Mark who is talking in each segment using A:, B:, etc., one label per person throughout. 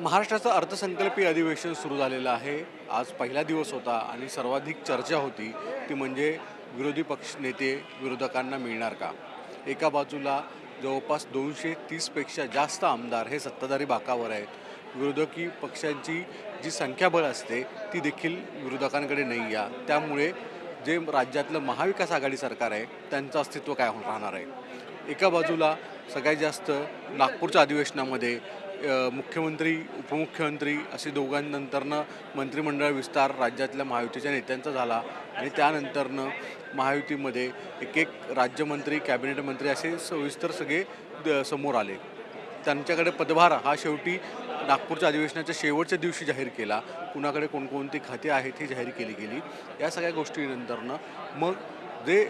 A: महाराष्ट्राचं अर्थसंकल्पीय अधिवेशन सुरू झालेलं आहे. आज पहिला दिवस होता आणि सर्वाधिक चर्चा होती ती म्हणजे विरोधी पक्ष नेते विरोधकांना मिळणार का? एका बाजूला जवळपास दोनशे तीसपेक्षा जास्त आमदार हे सत्ताधारी बाकावर आहेत. विरोधकी पक्षांची जी संख्याबळ असते ती देखील विरोधकांकडे नाही या त्यामुळे जे राज्यातलं महाविकास आघाडी सरकार आहे त्यांचं अस्तित्व काय राहणार आहे? एका बाजूला सगळ्यात जास्त नागपूरच्या अधिवेशनामध्ये मुख्यमंत्री उपमुख्यमंत्री असे दोघांनंतरनं मंत्रिमंडळ विस्तार राज्यातल्या महायुतीच्या नेत्यांचा झाला आणि त्यानंतरनं महायुतीमध्ये एक एक राज्यमंत्री कॅबिनेट मंत्री असे सविस्तर सगळे द- समोर आले. त्यांच्याकडे पदभार हा शेवटी नागपूरच्या अधिवेशनाच्या शेवटच्या दिवशी जाहीर केला. कुणाकडे कोणकोणती खाती आहेत ही जाहीर केली गेली. या सगळ्या गोष्टीनंतरनं मग जे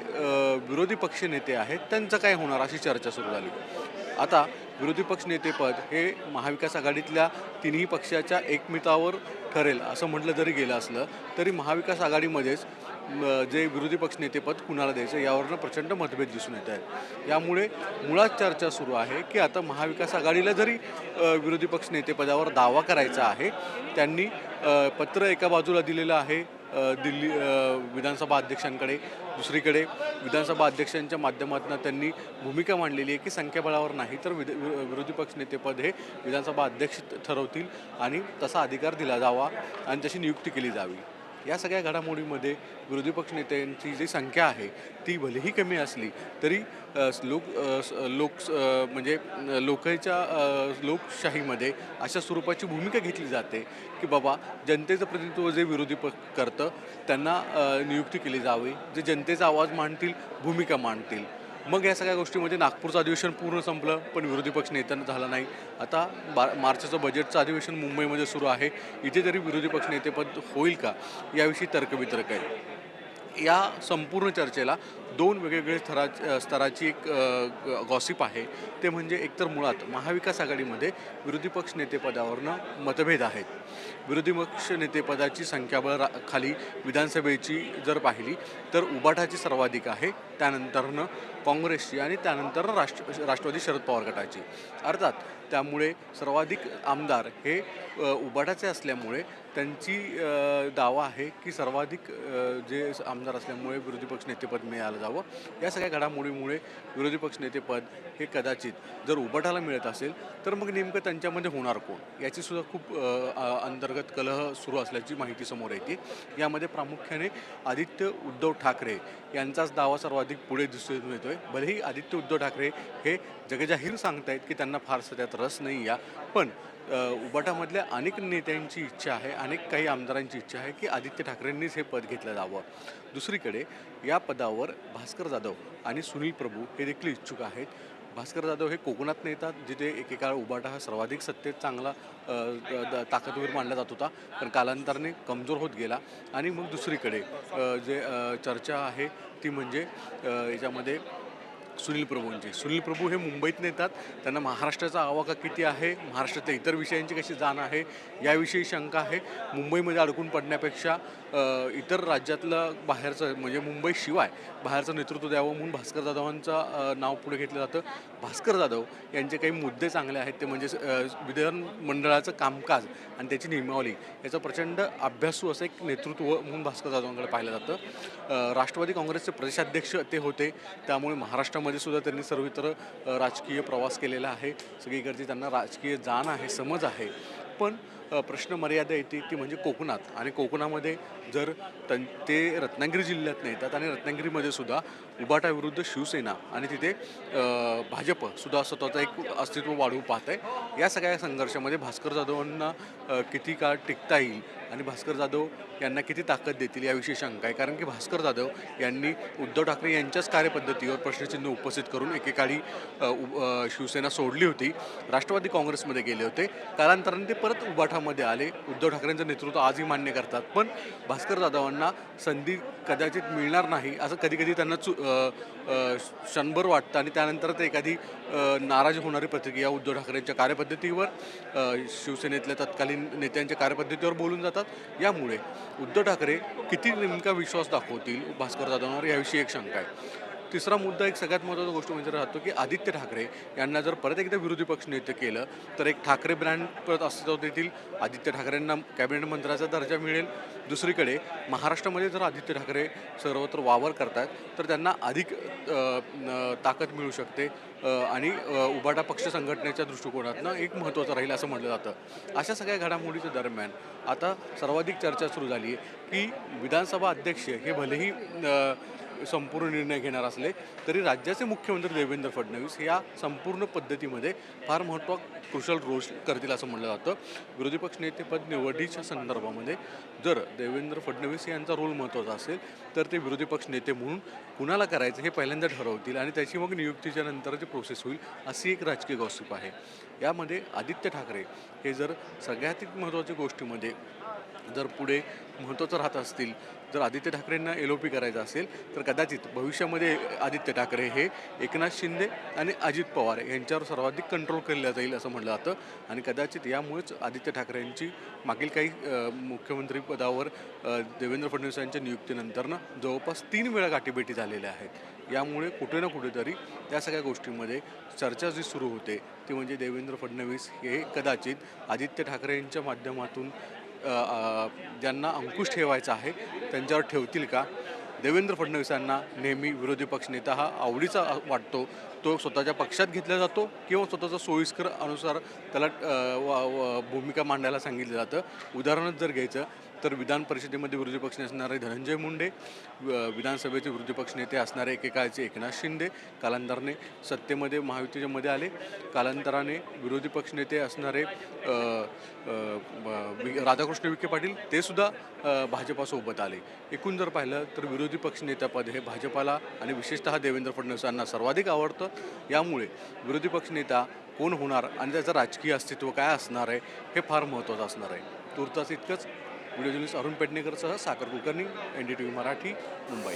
A: विरोधी पक्ष नेते आहेत त्यांचं काय होणार अशी चर्चा सुरू झाली. आता विरोधी पक्ष नेतेपद हे महाविकास आघाडीतल्या तिन्ही पक्षाच्या एकमितावर ठरेल असं म्हटलं जरी गेलं असलं तरी महाविकास आघाडीमध्येच जे विरोधी पक्ष नेतेपद कुणाला द्यायचं यावरनं प्रचंड मतभेद दिसून येत आहेत. यामुळे मुळात चर्चा सुरू आहे की आता महाविकास आघाडीला जरी विरोधी पक्ष नेतेपदावर दावा करायचा आहे त्यांनी पत्र एका बाजूला दिलेलं आहे दिल्ली विधानसभा अध्यक्षांकडे दुसरीकडे विधानसभा अध्यक्षांच्या माध्यमातून त्यांनी भूमिका मांडलेली आहे की संख्याबळावर नाही तर विध वि- विरोधी पक्ष नेतेपद हे विधानसभा अध्यक्ष ठरवतील आणि तसा अधिकार दिला जावा आणि तशी नियुक्ती केली जावी. या सगळ्या घडामोडीमध्ये विरोधी पक्ष नेत्यांची जी संख्या आहे ती भलेही कमी असली तरी लोक लोक म्हणजे लोकांच्या लोकशाहीमध्ये अशा स्वरूपाची भूमिका घेतली जाते की बाबा जनतेचं प्रतिनिधित्व जे विरोधी पक्ष करतं त्यांना नियुक्ती केली जावी जे जनतेचा आवाज मांडतील भूमिका मांडतील. मग या सगळ्या गोष्टीमध्ये म्हणजे नागपूरचं अधिवेशन पूर्ण संपलं पण विरोधी पक्ष नेत्यांना झालं नाही. आता बा मार्चचं बजेटचं अधिवेशन मुंबईमध्ये सुरू आहे. इथे तरी विरोधी पक्ष नेतेपद होईल का? याविषयी तर्कवितर्क आहे. या संपूर्ण चर्चेला दोन वेगवेगळे स्तरा स्तराची एक गॉसिप आहे. ते म्हणजे एकतर मुळात महाविकास आघाडीमध्ये विरोधी पक्ष नेतेपदावरनं मतभेद आहेत. विरोधी पक्ष नेतेपदाची संख्याबळ रा खाली विधानसभेची जर पाहिली तर उबाठाची सर्वाधिक आहे. त्यानंतरनं काँग्रेसची आणि त्यानंतर राष्ट्र राष्ट्रवादी शरद पवार गटाची. अर्थात त्यामुळे सर्वाधिक आमदार हे उबाटाचे असल्यामुळे त्यांची दावा आहे की सर्वाधिक जे आमदार असल्यामुळे विरोधी पक्ष नेतेपद मिळालं जावं. या सगळ्या घडामोडीमुळे विरोधी पक्ष नेतेपद हे कदाचित जर उबाटाला मिळत असेल तर मग नेमकं त्यांच्यामध्ये होणार कोण? याचीसुद्धा खूप अंतर्गत कलह सुरू असल्याची माहिती समोर येते. यामध्ये प्रामुख्याने आदित्य उद्धव ठाकरे यांचाच दावा सर्वाधिक पुढे दिसून येतोय. भलेही आदित्य उद्धव ठाकरे हे जगजाहीर सांगतायत की त्यांना फारसं त्यात रस नाही या. पण उबाटामधल्या अनेक नेत्यांची इच्छा आहे अनेक काही आमदारांची इच्छा आहे की आदित्य ठाकरेंनीच हे पद घेतलं जावं. दुसरीकडे या पदावर भास्कर जाधव आणि सुनील प्रभू हे देखील इच्छुक आहेत. भास्कर जाधव हे कोकणात येतात जिथे एकेकाळ उबाटा हा सर्वाधिक सत्तेत चांगला ताकदवीर द- ताकदवर मानला जात होता. पण कालांतराने कमजोर होत गेला. आणि मग दुसरीकडे जे चर्चा आहे ती म्हणजे याच्यामध्ये सुनील प्रभूंची. सुनील प्रभू हे मुंबईत नेतात. त्यांना महाराष्ट्राचा आवाका किती आहे? महाराष्ट्रातल्या इतर विषयांची कशी जाण आहे? याविषयी शंका आहे. मुंबईमध्ये अडकून पडण्यापेक्षा इतर राज्यातलं बाहेरचं म्हणजे मुंबई शिवाय बाहेरचं नेतृत्व द्यावं म्हणून भास्कर जाधवांचं नाव पुढे घेतलं जातं. भास्कर जाधव यांचे काही मुद्दे चांगले आहेत ते म्हणजे विधान मंडळाचं कामकाज आणि त्याची नियमावली याचं प्रचंड अभ्यासू असं एक नेतृत्व म्हणून भास्कर जाधवांकडे पाहिलं जातं. राष्ट्रवादी काँग्रेसचे प्रदेशाध्यक्ष ते होते. त्यामुळे महाराष्ट्रामध्ये सुद्धा त्यांनी सर्वत्र राजकीय प्रवास केलेला आहे. सगळीकडची त्यांना राजकीय जाण आहे समज आहे. पण प्रश्न मर्यादा येते ती म्हणजे कोकणात. आणि कोकणामध्ये जर तन ते रत्नागिरी जिल्ह्यात येतात आणि रत्नागिरीमध्ये सुद्धा उबाटाविरुद्ध शिवसेना आणि तिथे भाजपसुद्धा भाजप सुद्धा स्वतःचं एक अस्तित्व वाढवू पाहत आहे या सगळ्या संघर्षामध्ये भास्कर जाधवांना किती काळ टिकता येईल आणि भास्कर जाधव यांना किती ताकद देतील याविषयी शंका आहे. कारण की भास्कर जाधव यांनी उद्धव ठाकरे यांच्याच कार्यपद्धतीवर प्रश्नचिन्ह उपस्थित करून एकेकाळी उ- शिवसेना सोडली होती. राष्ट्रवादी काँग्रेसमध्ये गेले होते. कालांतराने ते परत उबाठामध्ये आले. उद्धव ठाकरेंचं नेतृत्व आजही मान्य करतात. पण भास्कर जाधवांना संधी कदाचित मिळणार नाही असं कधी कधी त्यांना चु क्षणभर वाटतं आणि त्यानंतर ते एखादी नाराज होणारी प्रतिक्रिया उद्धव ठाकरेंच्या कार्यपद्धतीवर शिवसेनेतल्या तत्कालीन नेत्यांच्या कार्यपद्धतीवर बोलून जातात. यामुळे उद्धव ठाकरे किती नेमका विश्वास दाखवतील? भास्कर जाधवांवर याविषयी एक शंका आहे. तिसरा मुद्दा एक सगळ्यात महत्त्वाचा गोष्ट म्हणजे राहतो की आदित्य ठाकरे यांना जर परत एकदा विरोधी पक्ष नेते केलं तर एक ठाकरे ब्रँड परत अस्तित्वात येतील. आदित्य ठाकरेंना कॅबिनेट मंत्र्याचा दर्जा मिळेल. दुसरीकडे महाराष्ट्रामध्ये जर आदित्य ठाकरे सर्वत्र वावर करतात तर त्यांना अधिक ताकद मिळू शकते. आणि उबाटा पक्ष संघटनेच्या दृष्टिकोनातनं एक महत्त्वाचं राहील असं म्हटलं जातं. अशा सगळ्या घडामोडीच्या दरम्यान आता सर्वाधिक चर्चा सुरू झाली आहे की विधानसभा अध्यक्ष हे भलेही संपूर्ण निर्णय घेणार असले तरी राज्याचे मुख्यमंत्री देवेंद्र फडणवीस या संपूर्ण पद्धतीमध्ये फार महत्त्व कुशल रोष करतील असं म्हटलं जातं. विरोधी पक्षनेतेपद निवडीच्या संदर्भामध्ये जर देवेंद्र फडणवीस यांचा रोल महत्त्वाचा असेल तर ते विरोधी पक्ष नेते म्हणून कुणाला करायचं हे पहिल्यांदा ठरवतील आणि त्याची मग नियुक्तीच्या नंतरची प्रोसेस होईल अशी एक राजकीय गॉसिप आहे. यामध्ये आदित्य ठाकरे हे जर सगळ्यात महत्त्वाच्या गोष्टीमध्ये जर पुढे महत्त्वाचं राहत असतील जर आदित्य ठाकरेंना एल ओ पी करायचं असेल तर कदाचित भविष्यामध्ये आदित्य ठाकरे हे एकनाथ शिंदे आणि अजित पवार यांच्यावर सर्वाधिक कंट्रोल केलं जाईल असं म्हटलं जातं. आणि कदाचित यामुळेच आदित्य ठाकरेंची मागील काही मुख्यमंत्रीपदावर मुख्यमंत्री पदावर देवेंद्र फडणवीस यांच्या नियुक्तीनंतरनं जवळपास तीन वेळा गाठीभेटी झालेल्या आहेत. यामुळे कुठे ना कुठेतरी त्या सगळ्या गोष्टींमध्ये चर्चा जी सुरू होते ती म्हणजे देवेंद्र फडणवीस हे कदाचित आदित्य ठाकरे यांच्या माध्यमातून ज्यांना अंकुश ठेवायचा आहे त्यांच्यावर ठेवतील का? देवेंद्र फडणवीसांना नेहमी विरोधी पक्षनेता हा आवडीचा वाटतो. तो स्वतःच्या पक्षात घेतला जातो किंवा स्वतःचा सोयीस्कर अनुसार त्याला वा- भूमिका मांडायला सांगितलं जातं. उदाहरणच जर घ्यायचं तर विधान परिषदेमध्ये विरोधी पक्ष असणारे धनंजय मुंडे व- विधानसभेचे विरोधी पक्ष नेते असणारे एकेकाळचे एकनाथ शिंदे कालांतराने सत्तेमध्ये महायुतीच्या मध्ये आले. कालांतराने विरोधी पक्ष नेते असणारे राधाकृष्ण विखे पाटील ते सुद्धा भाजपासोबत आले. एकूण जर पाहिलं तर विरोधी पक्ष नेतेपद हे भाजपाला आणि विशेषतः देवेंद्र फडणवीसांना सर्वाधिक आवडतं. यामुळे विरोधी पक्ष नेता कोण होणार आणि त्याचं राजकीय अस्तित्व काय असणार आहे हे फार महत्त्वाचं असणार आहे. तुर्तास इतकंच. व्हिडिओ जर्नलिस्ट अरुण पेडणेकरसह साखर Kulkarni N D T V Marathi Mumbai.